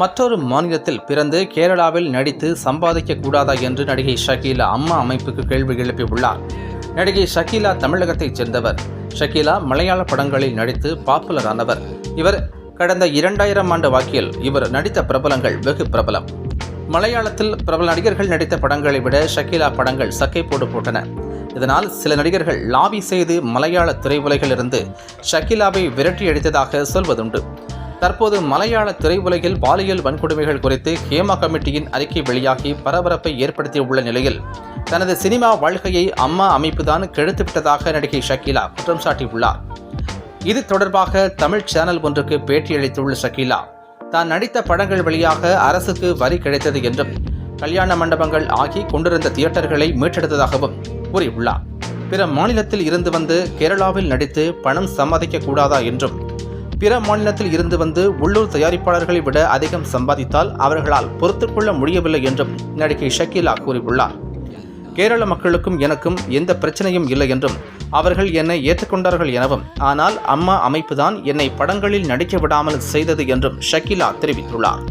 மற்றொரு மாநிலத்தில் பிறந்து கேரளாவில் நடித்து சம்பாதிக்க கூடாதா என்று நடிகை ஷக்கீலா அம்மா அமைப்புக்கு கேள்வி எழுப்பியுள்ளார். நடிகை ஷக்கீலா தமிழகத்தைச் சேர்ந்தவர். ஷக்கீலா மலையாள படங்களில் நடித்து பாப்புலர் ஆனவர். இவர் கடந்த இரண்டாயிரம் ஆண்டு வாக்கில் இவர் நடித்த பிரபலங்கள் வெகு பிரபலம். மலையாளத்தில் பிரபல நடிகர்கள் நடித்த படங்களை விட ஷக்கீலா படங்கள் சக்கை போடு போட்டன. இதனால் சில நடிகர்கள் லாபி செய்து மலையாள திரையுலகிலிருந்து ஷக்கீலாவை விரட்டி அடித்ததாக சொல்வதுண்டு. தற்போது மலையாள திரையுலகில் பாலியல் வன்கொடுமைகள் குறித்து ஹேமா கமிட்டியின் அறிக்கை வெளியாகி பரபரப்பை ஏற்படுத்தியுள்ள நிலையில் தனது சினிமா வாழ்க்கையை அம்மா அமைப்புதான் கெடுத்துவிட்டதாக நடிகை ஷக்கீலா குற்றம் சாட்டியுள்ளார். இது தொடர்பாக தமிழ் சேனல் ஒன்றுக்கு பேட்டியளித்துள்ள ஷக்கீலா தான் நடித்த படங்கள் வழியாக அரசுக்கு வரி கிடைத்தது என்றும் கல்யாண மண்டபங்கள் ஆகி கொண்டிருந்த தியேட்டர்களை மீட்டெடுத்ததாகவும் கூறியுள்ளார். பிற மாநிலத்தில் இருந்து வந்து கேரளாவில் நடித்து பணம் சம்பாதிக்க கூடாதா என்றும் பிற மாநிலத்தில் இருந்து வந்து உள்ளூர் தயாரிப்பாளர்களை விட அதிகம் சம்பாதித்தால் அவர்களால் பொறுத்துக்கொள்ள முடியவில்லை என்றும் நடிகை ஷக்கீலா கூறியுள்ளார். கேரள மக்களுக்கும் எனக்கும் எந்த பிரச்சனையும் இல்லை என்றும் அவர்கள் என்னை ஏற்றுக்கொண்டார்கள் எனவும் ஆனால் அம்மா அமைப்புதான் என்னை படங்களில் நடிக்க விடாமல் செய்தது என்றும் ஷக்கீலா தெரிவித்துள்ளார்.